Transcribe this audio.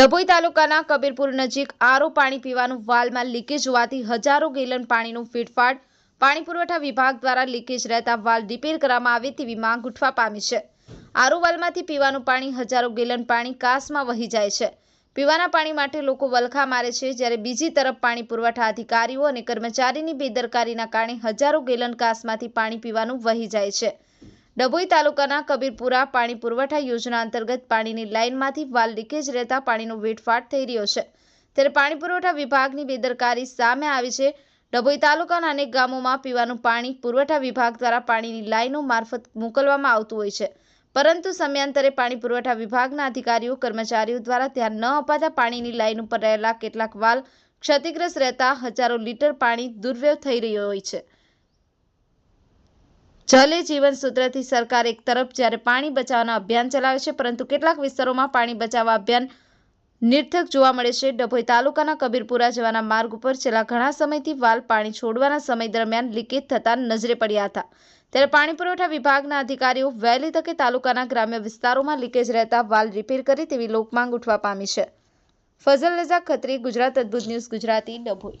ડભોઈ તાલુકાના કબીરપુર નજીક આરો પાણી પીવાનું વાલમાં લીકેજ હોવાથી હજારો ગેલન પાણીનું ફીટફાટ પાણી પુરવઠા વિભાગ દ્વારા લીકેજ રહેતા વાલ રિપેર કરવામાં આવે તેવી માંગ ઉઠવા પામી છે. આરો વાલમાંથી પીવાનું પાણી હજારો ગેલન પાણી કાસમાં વહી જાય છે. પીવાના પાણી માટે લોકો વલખા મારે છે જ્યારે બીજી તરફ પાણી પુરવઠા અધિકારીઓ અને કર્મચારીની બેદરકારીના કારણે હજારો ગેલન કાસમાંથી પાણી પીવાનું વહી જાય છે. ડભોઈ તાલુકાના કબીરપુરા પાણી પુરવઠા યોજના અંતર્ગત પાણીની લાઇનમાંથી વાલ લીકેજ રહેતા પાણીનો વેઠફાટ થઈ રહ્યો છે. ત્યારે પાણી પુરવઠા વિભાગની બેદરકારી સામે આવી છે. ડભોઈ તાલુકાના અનેક ગામોમાં પીવાનું પાણી પુરવઠા વિભાગ દ્વારા પાણીની લાઇનો મારફત મોકલવામાં આવતું હોય છે. પરંતુ સમયાંતરે પાણી પુરવઠા વિભાગના અધિકારીઓ, કર્મચારીઓ દ્વારા ધ્યાન ન અપાતા પાણીની લાઇન ઉપર રહેલા કેટલાક વાલ ક્ષતિગ્રસ્ત રહેતા હજારો લીટર પાણી દુર્વ્યવ થઈ રહ્યો હોય છે. જલે જીવન સૂત્રથી સરકાર એક તરફ જ્યારે પાણી બચાવવાના અભિયાન ચલાવે છે, પરંતુ કેટલાક વિસ્તારોમાં પાણી બચાવવા અભિયાન નિર્થક જોવા મળે છે. ડભોઈ તાલુકાના કબીરપુરા જવાના માર્ગ ઉપર છેલ્લા ઘણા સમયથી વાલ પાણી છોડવાના સમય દરમિયાન લીકેજ થતા નજરે પડ્યા હતા. ત્યારે પાણી પુરવઠા વિભાગના અધિકારીઓ વહેલી તકે તાલુકાના ગ્રામ્ય વિસ્તારોમાં લીકેજ રહેતા વાલ રિપેર કરે તેવી લોકમાંગ ઉઠવા પામી છે. ફઝલ રઝા ખત્રી, ગુજરાત અદ્ભુત ન્યૂઝ, ગુજરાતી ડભોઈ.